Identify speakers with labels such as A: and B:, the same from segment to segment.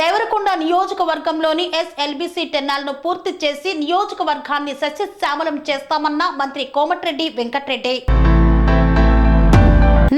A: దేవరకొండ నియోజకవర్గంలోని ఎస్ఎల్బిసి టెన్నాలను పూర్తి చేసి నియోజకవర్గాన్ని సస్యశ్యామలం చేస్తామన్న మంత్రి కోమటిరెడ్డి వెంకటరెడ్డి.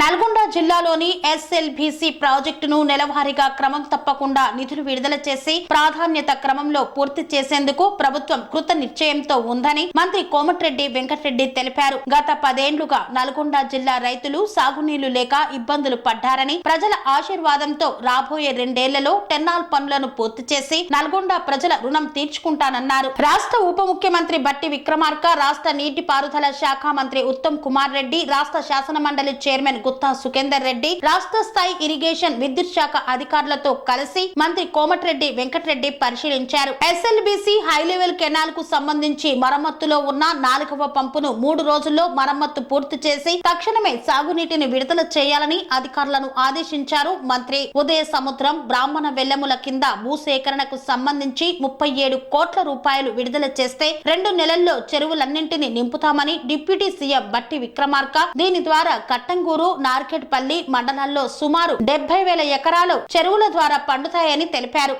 A: నల్గొండ జిల్లాలోని ఎస్ఎల్బిసి ప్రాజెక్టును నెలవారీగా క్రమం తప్పకుండా నిధులు విడుదల చేసి ప్రాధాన్యత క్రమంలో పూర్తి చేసేందుకు ప్రభుత్వం కృత నిశ్చయంతో ఉందని మంత్రి కోమటిరెడ్డి వెంకటరెడ్డి తెలిపారు. గత పదేండ్లుగా నల్గొండ జిల్లా రైతులు సాగునీళ్ళు లేక ఇబ్బందులు పడ్డారని ప్రజల ఆశీర్వాదంతో రాబోయే రెండేళ్ళలో టెన్నాల్ పనులను పూర్తి చేసి నల్గొండ ప్రజల రుణం తీర్చుకుంటానన్నారు. రాష్ట్ర ఉప ముఖ్యమంత్రి బట్టి విక్రమార్క రాష్ట్ర నీటిపారుదల శాఖ మంత్రి ఉత్తమ్ కుమార్ రెడ్డి రాష్ట్ర శాసన మండలి చైర్మన్ గుత్తా సుఖేందర్ రెడ్డి రాష్ట్ర స్థాయి ఇరిగేషన్ విద్యుత్ శాఖ అధికారులతో కలిసి మంత్రి కోమటిరెడ్డి వెంకటరెడ్డి పరిశీలించారు. ఎస్ఎల్బిసి హై లెవెల్ కెనాల్కు సంబంధించి మరమ్మతులో ఉన్న నాలుగవ పంపును మూడు రోజుల్లో మరమ్మతు పూర్తి చేసి తక్షణమే సాగునీటిని విడుదల చేయాలని అధికారులను ఆదేశించారు. మంత్రి ఉదయ సముద్రం బ్రాహ్మణ వెల్లముల కింద భూసేకరణకు సంబంధించి ముప్పై ఏడు కోట్ల రూపాయలు విడుదల చేస్తే రెండు నెలల్లో చెరువులన్నింటినీ నింపుతామని డిప్యూటీ సీఎం బట్టి విక్రమార్క దీని ద్వారా కట్టంగూరు నార్కెట్పల్లి మండలాల్లో సుమారు డెబ్బై వేల ఎకరాలు చెరువుల ద్వారా పండుతాయని తెలిపారు.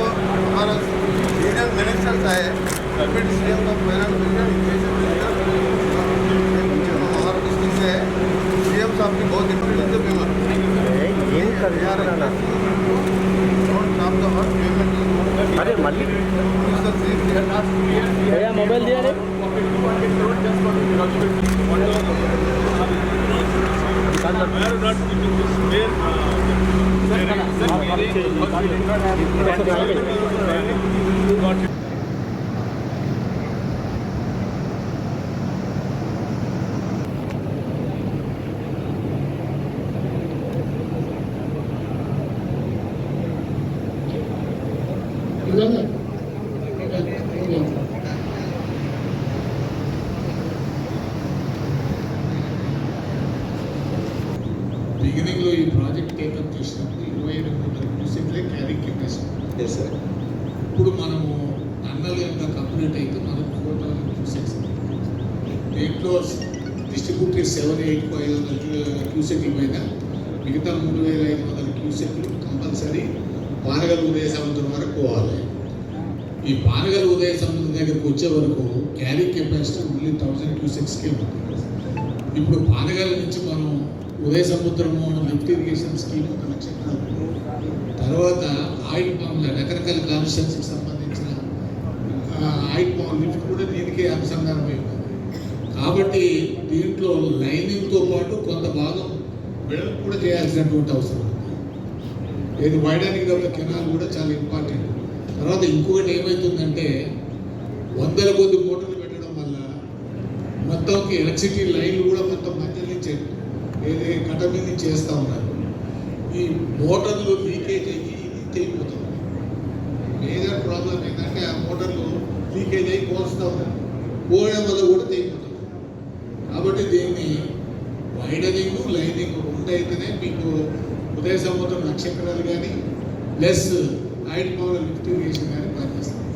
B: जो हमारा region minister Saheb deputy C M of finance minister education minister हमारा डिस्ट्रिक्ट से है। सी एम साहब की बहुत इंपॉर्टेंट है बीमार
C: अरे
B: मल्लिक।
C: भैया मोबाइल दिया रे।
D: We are not keeping this bare. Got దీంట్లో డిస్ట్రిబ్యూటరీ సెవెన్ ఎయిట్ ఫైవ్ వందల క్యూసెక్ల పైన మిగతా మూడు వేల ఐదు వందల క్యూసెక్లు కంపల్సరీ పానగల్ ఉదయ సముద్రం వరకు పోవాలి. ఈ పానగల్ ఉదయ సముద్రం దగ్గరకు వచ్చే వరకు క్యారీ కెపాసిటీ ఓన్లీ థౌసండ్ క్యూసెక్స్కే ఉంటుంది ఇప్పుడు పానగల్ నుంచి మనం ఉదయ సముద్రము లిఫ్ట్ ఇరిగేషన్ స్కీమ్ మనం చెప్పాము తర్వాత ఆయిల్ పాముల రకరకాల కాన్స్టిట్యూన్సీకి సంబంధించిన ఆయిల్ పామ్ లిఫ్ట్ కూడా దీనికే అనుసంధానం ఉంది. కాబట్టి దీంట్లో లైనింగ్తో పాటు కొంత భాగం వెడల్పు కూడా చేయాల్సినటువంటి అవసరం ఉంది. ఇది వైడనింగ్ ఆఫ్ ద కెనాల్ కూడా చాలా ఇంపార్టెంట్. తర్వాత ఇంకొకటి ఏమవుతుందంటే వందల కొద్ది మోటార్లు పెట్టడం వల్ల మొత్తంకి ఎలక్ట్రిసిటీ లైన్లు కూడా మొత్తం మధ్య నుంచి ఏది కట్ట మీద నుంచి చేస్తూ ఉన్నారు. ఈ మోటార్లు లీకేజ్ అయ్యి ఇది తెగిపోతుంది మేజర్ ప్రాబ్లం ఏంటంటే ఆ మోటార్లు లీకేజ్ అయ్యి కోరుస్తూ ఉన్నారు. పోయడం వల్ల కూడా తెగిపోతుంది కాబట్టి దీన్ని వైడనింగ్ లైనింగ్ రెండు అయితేనే మీకు ఉదయ సముద్రం నక్షత్రాలు కానీ ప్లస్ ఆయిల్ పవర్ లిఫ్ట్ కానీ పనిచేస్తుంది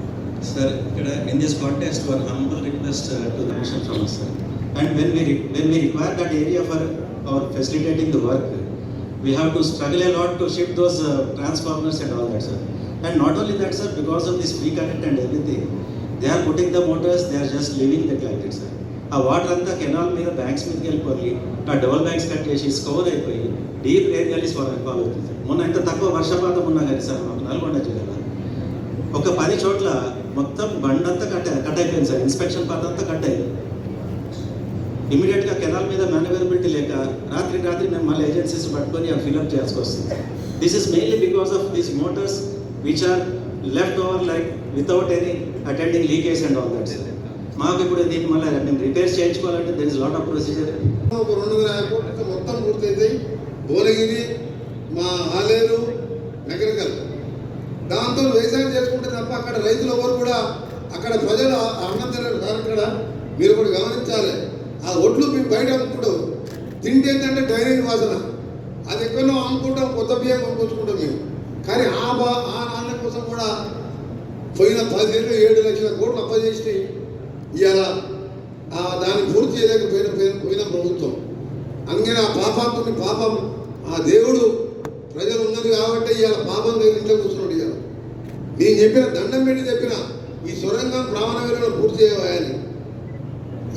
E: Sir, could I- in this context, one humble request uh, to the mission from us, sir. And when we, re- when we require that area for our facilitating the work, we have to struggle a lot to shift those uh, transformers and all that, sir. And not only that, sir, because of this free connect and everything, they are putting the motors they are just leaving the the sir ఆ water అంతా canal మీద banks మీదకి వెళ్ళిపోయి ఆ double banks cut చేసి scour అయిపోయి deep air gullies fall అవుతుంది మొన్న ఎంత తక్కువ వర్షపాతం ఉన్నా కానీ సార్ మాకు నల్గొండ జిల్లాలో. ఒక పది చోట్ల మొత్తం బండంతా కట్ కట్ అయిపోయింది సార్. ఇన్స్పెక్షన్ పాత అంతా కట్ అయింది. ఇమీడియట్గా కెనాల్ మీద మేనేవరబిలిటీ లేక రాత్రి రాత్రి మేము మళ్ళీ ఏజెన్సీస్ పట్టుకొని ఆ ఫిల్అప్ చేయాల్సి వస్తుంది this is mainly because of these motors which are left over like without any attending leakage and all that sir మాకు ఇప్పుడు దీన్ని మళ్ళీ మేము repair చేయించుకోవాలంటే there is lot of procedure
B: ఒక రెండు వేల కోట్లు మొత్తం పూర్తయితే భువనగిరి మా ఆలేరు నగరకల్ దాంతో వ్యవసాయం చేసుకుంటే తప్ప అక్కడ రైతులు ఎవరు కూడా అక్కడ ప్రజలు అన్నం తినరు. ఇక్కడ మీరు కూడా గమనించాలి. ఆ ఒడ్లు మేము బయట అమ్ముకుంటాం తింటే ఏంటంటే డైరీ వాసన. అది ఎక్కడో అమ్ముకుంటాం కొత్త బియ్యం కొనుక్కొచ్చుకుంటాం మేము. కానీ ఆ బా ఆ నాన్న కోసం కూడా పోయిన పదిహేను ఏడు లక్షల కోట్లు అప్పచేసి ఇవాళ దాన్ని పూర్తి చేయలేకపోయిన పోయిన- పోయిన ప్రభుత్వం. అందుకని ఆ పాపాత్మని పాపం. ఆ దేవుడు ప్రజలు ఉన్నది కాబట్టి ఇవాళ పాపం దగ్గర ఇంట్లో కూర్చున్నాడు ఇవాళ నేను చెప్పిన దండం పెట్టి చెప్పిన ఈ సొరంగం ప్రామాణికలను పూర్తి చేయని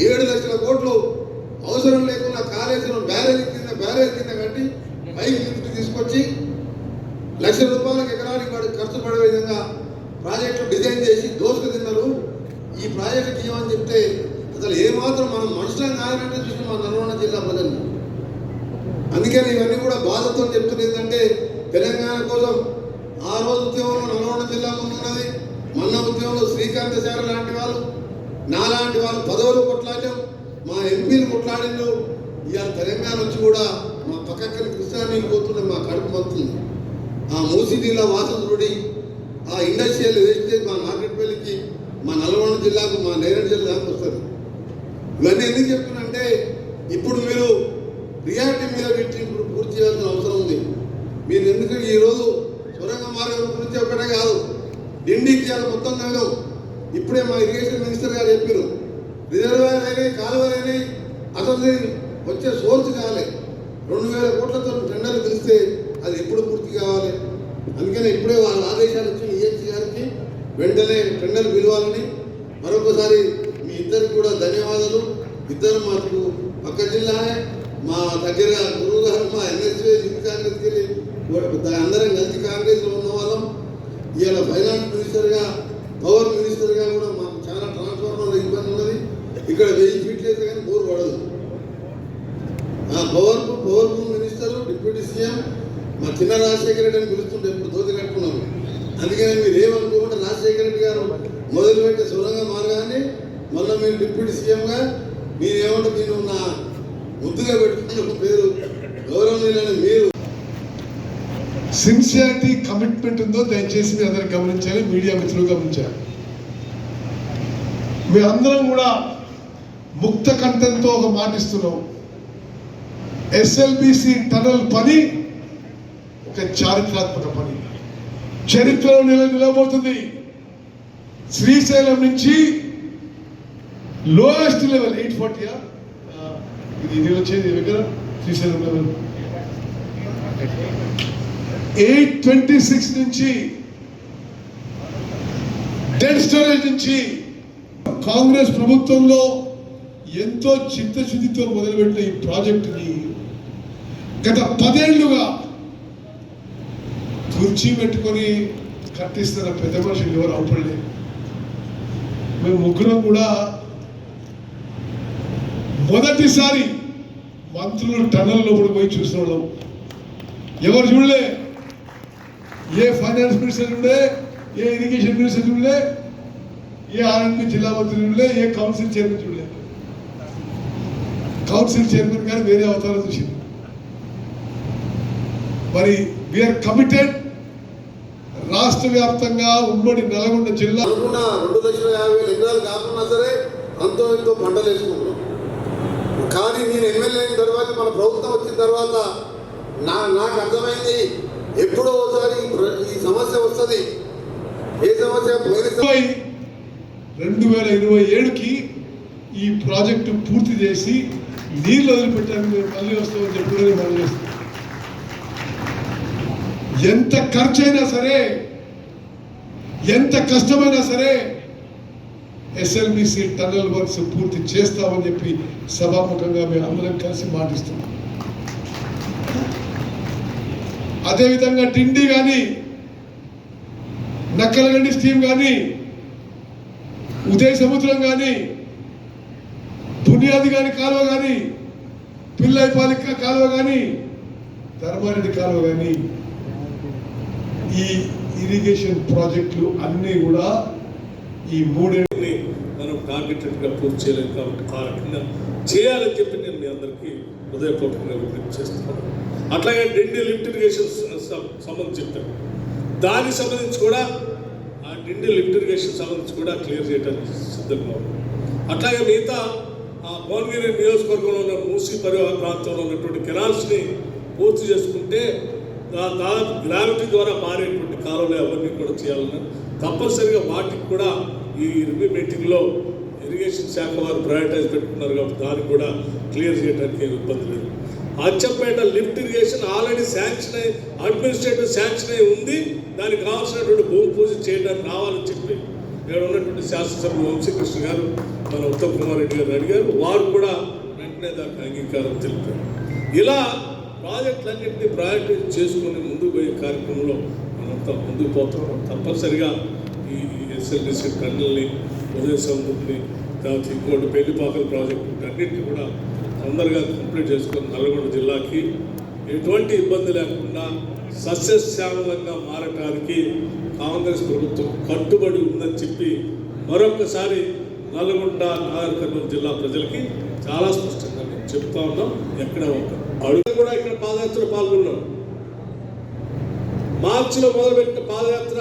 B: ఏడు లక్షల కోట్లు అవసరం లేకుండా కాళేశ్వరం బ్యారేజ్ కింద బ్యారేజ్ కింద కట్టి పైకి లిఫ్ట్ తీసుకొచ్చి లక్ష రూపాయలకు ఎకరానికి వాడు ఖర్చు పడే విధంగా ప్రాజెక్టులు డిజైన్ చేసి దోసుకు తిన్నారు ఈ ప్రాజెక్టుకి ఇవ్వమని చెప్తే అసలు ఏమాత్రం మనం మనుషులం కాదనంటే చూసిన మా నల్గొండ జిల్లా ప్రజలు అందుకని ఇవన్నీ కూడా బాధతో చెప్తున్నది ఏంటంటే తెలంగాణ కోసం ఆ రోజు ఉద్యమంలో నల్గొండ జిల్లా ముందున్నది మొన్న ఉద్యమంలో శ్రీకాంత్ చారి లాంటి వాళ్ళు నాలాంటి వాళ్ళు పదవులు కొట్లాడాం. మా ఎంపీలు కొట్లాడిండ్రు ఇవాళ తెలంగాణ వచ్చి కూడా మా పక్కకి కృష్ణా పోతున్న పోతుండే మా కడుపు మొత్తుంది ఆ మూసీ నీళ్ళ వాసన చూడి ఆ ఇండస్ట్రియల్ వేస్టేజ్ మా నాగరిపల్లికి మా నల్గొండ జిల్లాకు మా నేరేడు జిల్లాకు వస్తుంది ఇవన్నీ ఎందుకు చెప్తున్నానంటే ఇప్పుడు మీరు రియాలిటీ మీద పెట్టి ఇప్పుడు పూర్తి చేయాల్సిన అవసరం ఉంది. మీరు ఎందుకు ఈరోజు సొరంగ మార్గం గురించి ఒకటే కాదు డిండికి మొత్తం నగరం ఇప్పుడే మా ఇరిగేషన్ మినిస్టర్ గారు చెప్పారు రిజర్వాయర్ అయినాయి కాలువలు అయినాయి అసలు వచ్చే సోర్స్ కావాలి రెండు వేల కోట్లతో టెండర్లు పిలిస్తే అది ఎప్పుడు పూర్తి కావాలి? అందుకని ఇప్పుడే వాళ్ళ ఆదేశాలు వచ్చి ఈఎన్సీ గారికి వెంటనే టెండర్ పిలవాలని మరొకసారి మీ ఇద్దరికి కూడా ధన్యవాదాలు. ఇద్దరు మాకు పక్క జిల్లానే మా దగ్గర గురువు గారు మా ఎన్ఎస్ఏ యూత్ కాంగ్రెస్కి వెళ్ళి కూడా అందరం కలిసి కాంగ్రెస్లో ఉన్న వాళ్ళం ఇవాళ ఫైనాన్స్ మినిస్టర్గా పవర్ మినిస్టర్గా కూడా మాకు చాలా ట్రాన్స్ఫార్మర్ ఇబ్బంది ఉన్నది ఇక్కడ వెయ్యి ఫీట్లు అయితే కానీ బోర్ పడదు ఆ power powerful minister deputy CM మా చిన్న రాజశేఖర రెడ్డి అని పిలుస్తుంటే ఇప్పుడు దోతి కట్టుకున్నాము. అందుకని మీరు ఏమనుకోకుండా రాజశేఖర రెడ్డి గారు మొదలుపెట్టే సొరంగ మార్గాన్ని మళ్ళీ మీరు డిప్యూటీ సీఎంగా మీరు ఏమంటే మీరు నా ముద్దుగా పెట్టుకున్న పేరు గౌరవనీయులైన మీరు.
C: సిన్సియారిటీ కమిట్మెంట్ ఉందో దయచేసి మీ అందరూ గమనించాలి మీడియా మిత్రులు గమనించాలి. మీ అందరం కూడా ముక్త కంఠంతో ఒక మాటిస్తున్నాం ఎస్ఎల్బిసి టనల్ పని ఒక చారిత్రాత్మక పని. చరిత్రలో నిల నిలబోతుంది. శ్రీశైలం నుంచి లోయెస్ట్ లెవెల్ ఎయిట్ ఫార్టీయా ఇది ఇది వచ్చేది దగ్గర Srisailam level. Eight twenty six నుంచి డెడ్ స్టోరేజ్ నుంచి కాంగ్రెస్ ప్రభుత్వంలో ఎంతో చిత్తశుద్ధితో మొదలుపెట్టిన ఈ ప్రాజెక్టుని గత పదేళ్ళుగా కుర్చీ పెట్టుకొని కట్టిస్తున్న పెద్ద మనుషులు ఎవరు అవపడలేదు మేము ముగ్గురం కూడా మొదటిసారి మంత్రులు టనల్ లోపల పోయి చూసిన వాళ్ళం ఎవరు చూడలే? ఏ ఫైనాన్స్ మినిస్టర్ చూడలే? ఏ ఇరిగేషన్ మినిస్టర్ చూడలే? ఏ ఆర్ఎండ్బి జిల్లా మంత్రి చూడలే? ఏ కౌన్సిల్ చైర్మన్ చూడలే? కౌన్సిల్ చైర్మన్ గారు వేరే అవతారం చూసింది మరి వీఆర్ కమిటెడ్ రాష్ట్ర వ్యాప్తంగా ఉమ్మడి నల్గొండ జిల్లా
B: అనుకున్న రెండు లక్షల యాభై వేల ఎకరాలు కాకున్నా సరే అంతో ఎంతో పంటలు వేసుకుంటున్నాం. కానీ నేను ఎమ్మెల్యే అయిన తర్వాత మన ప్రభుత్వం వచ్చిన తర్వాత నా నాకు అర్థమైంది ఎప్పుడో ఒకసారి ఈ సమస్య వస్తుంది. ఏ సమస్య?
C: రెండు వేల ఇరవై ఏడుకి ఈ ప్రాజెక్టు పూర్తి చేసి నీళ్ళు వదిలిపెట్టాను మేము మళ్ళీ వస్తామని చెప్పి మళ్ళీ వస్తాం ఎంత ఖర్చైనా సరే ఎంత కష్టమైనా సరే ఎస్ఎల్బిసి టన్నల్ వర్క్స్ పూర్తి చేస్తామని చెప్పి సభాముఖంగా మేము అందరం కలిసి మాటిస్తున్నాం. అదేవిధంగా డిండి కానీ నక్కలగండి స్టీమ్ కానీ ఉదయ సముద్రం కానీ బునియాది కానీ కాలువ కానీ పిల్లైపాలిక కాలువ కానీ ధర్మారెడ్డి కాలువ కానీ ఈ ఇరిగేషన్ ప్రాజెక్టులు అన్నీ కూడా ఈ
F: మూడేళ్ళని మనం టార్గెటెడ్గా పూర్తి చేయలేదు కాబట్టి ఆ రకంగా చేయాలని చెప్పి నేను మీ అందరికీ హృదయపూర్వకంగా విజ్ఞప్తి చేస్తున్నాను. అట్లాగే డిండి లిఫ్ట్ ఇరిగేషన్ సంబంధించి చెప్పాను. దానికి సంబంధించి కూడా ఆ డిండి లిఫ్ట్ ఇరిగేషన్ సంబంధించి కూడా క్లియర్ చేయడానికి సిద్ధంగా ఉంది అట్లాగే మిగతా ఆ భువనగిరి నియోజకవర్గంలో ఉన్న మూసి పరివాహ ప్రాంతంలో ఉన్నటువంటి కెనాల్స్ని పూర్తి చేసుకుంటే దాదాపు గ్రావిటీ ద్వారా మారేటువంటి కాలువలు అవన్నీ కూడా చేయాలని తప్పనిసరిగా వాటికి కూడా ఈ రివ్యూ మీటింగ్లో ఇరిగేషన్ శాఖ వారు ప్రయారిటైజ్ పెట్టుకున్నారు కాబట్టి దానికి కూడా క్లియర్ చేయడానికి ఏమి ఇబ్బంది లేదు. Achampet lift irrigation already sanction అయి అడ్మినిస్ట్రేటివ్ శాంక్షన్ అయి ఉంది. దానికి కావాల్సినటువంటి భూమి పూజ చేయడానికి రావాలని చెప్పి ఇక్కడ ఉన్నటువంటి శాసనసభ్యులు వంశీకృష్ణ గారు మన ఉత్తమ్ కుమార్ రెడ్డి గారు అడిగారు. వారు కూడా వెంటనే దానికి అంగీకారం తెలిపారు. ఇలా ప్రాజెక్టులన్నింటినీ ప్రయారిటైజ్ చేసుకుని ముందుకు పోయే కార్యక్రమంలో మనంతా ముందుకు పోతున్నాం తప్పనిసరిగా ఈ ఎస్ఎల్డిసి కన్నుల్ని ఉదయ సముద్రంని తర్వాత ఇంకోటి పెళ్ళిపాకల ప్రాజెక్టు అన్నింటినీ కూడా తొందరగా కంప్లీట్ చేసుకుని నల్గొండ జిల్లాకి ఎటువంటి ఇబ్బంది లేకుండా సస్యశ్యామలంగా మారటానికి కాంగ్రెస్ ప్రభుత్వం కట్టుబడి ఉందని చెప్పి మరొకసారి నల్గొండ నాగర్ కర్నూలు జిల్లా ప్రజలకి చాలా స్పష్టంగా మేము చెప్తా ఉన్నాం. ఎక్కడ ఒక అడుగు కూడా ఇక్కడ పాదయాత్రలో పాల్గొన్నాం. మార్చిలో మొదలుపెట్టిన పాదయాత్ర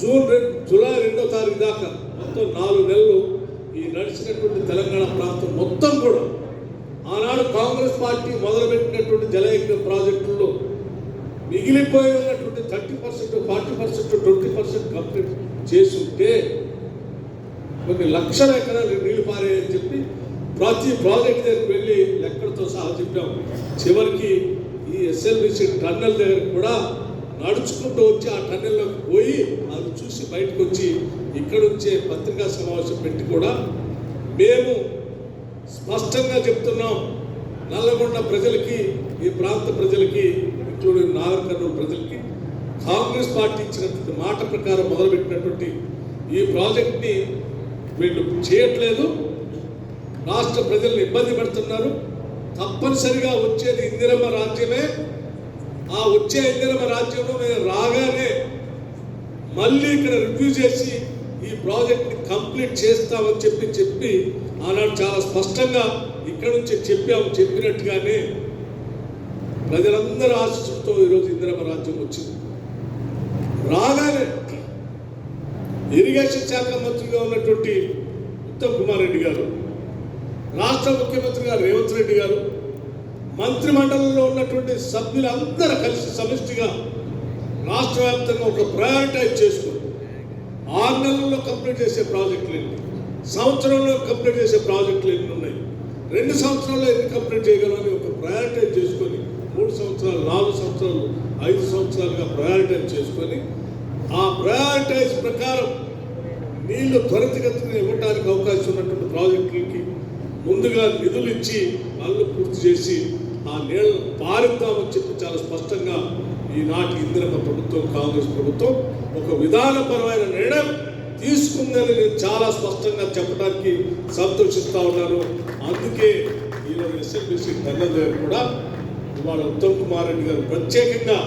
F: జూన్ రెండు జూలై రెండో తారీఖు దాకా మొత్తం నాలుగు నెలలు ఈ నడిచినటువంటి తెలంగాణ ప్రాంతం మొత్తం కూడా. ఆనాడు కాంగ్రెస్ పార్టీ మొదలుపెట్టినటువంటి జలయజ్ఞ ప్రాజెక్టుల్లో మిగిలిపోయి ఉన్నటువంటి thirty percent forty percent twenty percent complete చేసి ఉంటే కొన్ని లక్షల ఎకరాలు ప్రతి ప్రాజెక్ట్ దగ్గరికి వెళ్ళి లెక్కలతో సహా చెప్పాం. చివరికి ఈ ఎస్ఎల్బిసి టన్నెల్ దగ్గర కూడా నడుచుకుంటూ వచ్చి ఆ టన్నెల్లోకి పోయి అది చూసి బయటకు వచ్చి ఇక్కడ వచ్చే పత్రికా సమావేశం పెట్టి కూడా మేము స్పష్టంగా చెప్తున్నాం. నల్లగొండ ప్రజలకి ఈ ప్రాంత ప్రజలకి ఇంక్లూడింగ్ నాగర్ కర్నూలు ప్రజలకి కాంగ్రెస్ పార్టీ ఇచ్చినటువంటి మాట ప్రకారం మొదలుపెట్టినటువంటి ఈ ప్రాజెక్ట్ని వీళ్ళు చేయట్లేదు. రాష్ట్ర ప్రజల్ని ఇబ్బంది పెడుతున్నారు. తప్పనిసరిగా వచ్చేది ఇందిరమ్మ రాజ్యమే ఆ వచ్చే ఇందిరమ్మ రాజ్యంలో మేము రాగానే మళ్ళీ ఇక్కడ రివ్యూ చేసి ఈ ప్రాజెక్ట్ని కంప్లీట్ చేస్తామని చెప్పి చెప్పి ఆనాడు చాలా స్పష్టంగా ఇక్కడ నుంచి చెప్పాము చెప్పినట్టుగానే ప్రజలందరూ ఆశిస్తుతో ఈరోజు ఇందిరమ్మ రాజ్యం వచ్చింది. రాగానే ఇరిగేషన్ శాఖ మంత్రిగా ఉన్నటువంటి ఉత్తమ్ కుమార్ రెడ్డి గారు రాష్ట్ర ముఖ్యమంత్రిగా రేవంత్ రెడ్డి గారు మంత్రి మండలంలో ఉన్నటువంటి సభ్యులందరూ కలిసి సమిష్టిగా రాష్ట్ర వ్యాప్తంగా ఒక ప్రయారిటైజ్ చేసుకుని ఆరు నెలల్లో కంప్లీట్ చేసే ప్రాజెక్టులు ఎన్ని? సంవత్సరంలో కంప్లీట్ చేసే ప్రాజెక్టులు ఎన్ని ఉన్నాయి? రెండు సంవత్సరాల్లో ఎన్ని కంప్లీట్ చేయగలని ఒక ప్రయారిటైజ్ చేసుకొని మూడు సంవత్సరాలు నాలుగు సంవత్సరాలు ఐదు సంవత్సరాలుగా ప్రయారిటైజ్ చేసుకొని ఆ ప్రయారిటైజ్ ప్రకారం నీళ్ళు త్వరితగతిని ఇవ్వడానికి అవకాశం ఉన్నటువంటి ప్రాజెక్టులు ముందుగా నిధులు ఇచ్చి పనులు పూర్తి చేసి ఆ నీళ్ళను పారిద్దామని చెప్పి చాలా స్పష్టంగా ఈనాటి ఇందిరమ్మ ప్రభుత్వం కాంగ్రెస్ ప్రభుత్వం ఒక విధానపరమైన నిర్ణయం తీసుకుందని నేను చాలా స్పష్టంగా చెప్పడానికి సంతోషిస్తూ ఉన్నాను. అందుకే ఈరోజు ఎస్ఎల్బిసి టన్నల్ కూడా ఇవాళ ఉత్తమ్ కుమార్ రెడ్డి గారు ప్రత్యేకంగా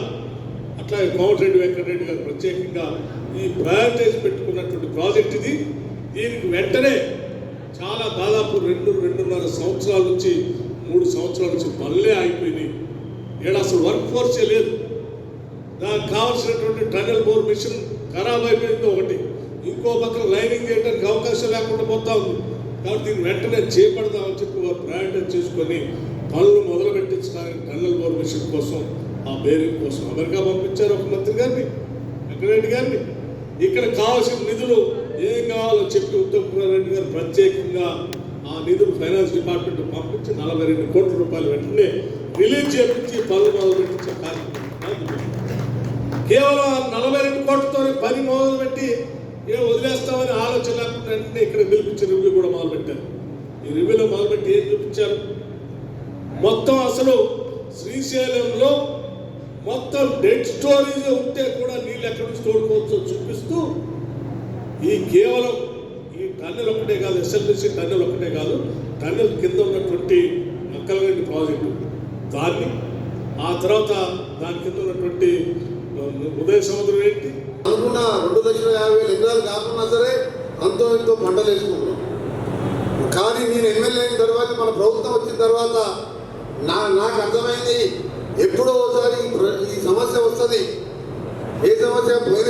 F: అట్లాగే కోమటిరెడ్డి వెంకటరెడ్డి గారు ప్రత్యేకంగా ఈ ప్రయారిటైజ్ పెట్టుకున్నటువంటి ప్రాజెక్ట్ ఇది. దీనికి వెంటనే చాలా దాదాపు రెండు రెండున్నర సంవత్సరాల నుంచి మూడు సంవత్సరాల నుంచి పనులే ఆగిపోయినాయి. ఇక్కడ అసలు వర్క్ ఫోర్సే లేదు. దానికి కావాల్సినటువంటి టనల్ బోర్ మిషన్ ఖరాబ్ అయిపోయింది ఒకటి. ఇంకో పక్కన లైనింగ్ చేయడానికి అవకాశం లేకుండా పోతా ఉంది. కాబట్టి దీన్ని వెంటనే చేపడదామని చెప్పి వారు ప్రయాణం చేసుకొని పనులు మొదలు పెట్టించడానికి టన్నల్ బోర్ మిషన్ కోసం ఆ బేరింగ్ కోసం అమెరికా పంపించారు ఒక మంత్రి గారిని వెంకటరెడ్డి గారిని. ఇక్కడ కావాల్సిన నిధులు ఏం కావాలో చెప్పి ఉత్తమ్ కుమార్ రెడ్డి గారు ప్రత్యేకంగా ఆ నిధులు ఫైనాన్స్ డిపార్ట్మెంట్ పంపించి నలభై రెండు కోట్ల రూపాయలు వెంటనే రిలీజ్ చేపించి పనులు మొదలు పెట్టించే కార్యక్రమం. కేవలం నలభై రెండు కోట్లతో పని మొదలుపెట్టి ఏం వదిలేస్తామని ఆలోచన లేకుండా వెంటనే ఇక్కడ పిలిపించి రివ్యూ కూడా మొదలుపెట్టారు ఈ రివ్యూలో మొదలుపెట్టి ఏం చూపించారు? మొత్తం అసలు శ్రీశైలంలో మొత్తం డెడ్ స్టోరేజ్ ఉంటే కూడా నీళ్ళు ఎక్కడి నుంచి తోడుకోవచ్చో చూపిస్తూ ఈ కేవలం ఈ టన్నెల్ ఒకటే కాదు ఎస్ఎల్బిసి టన్నెల్ ఒకటే కాదు టన్నెల్ కింద ఉన్నటువంటి నక్కలగండి ప్రాజెక్టు. దాన్ని ఆ తర్వాత దాని కింద ఉన్నటువంటి ఉదయ సముద్రం ఏంటి?
B: అనుకున్న రెండు లక్షల యాభై వేల ఎకరాలు సరే అంతో ఎంతో పంటలు వేసుకుంటున్నాం. కానీ నేను ఎమ్మెల్యే అయిన తర్వాత మన ప్రభుత్వం వచ్చిన తర్వాత నా నాకు అర్థమైంది ఎప్పుడో ఒకసారి ఈ ఈ సమస్య వస్తుంది. ఏ సమస్య? పోయిన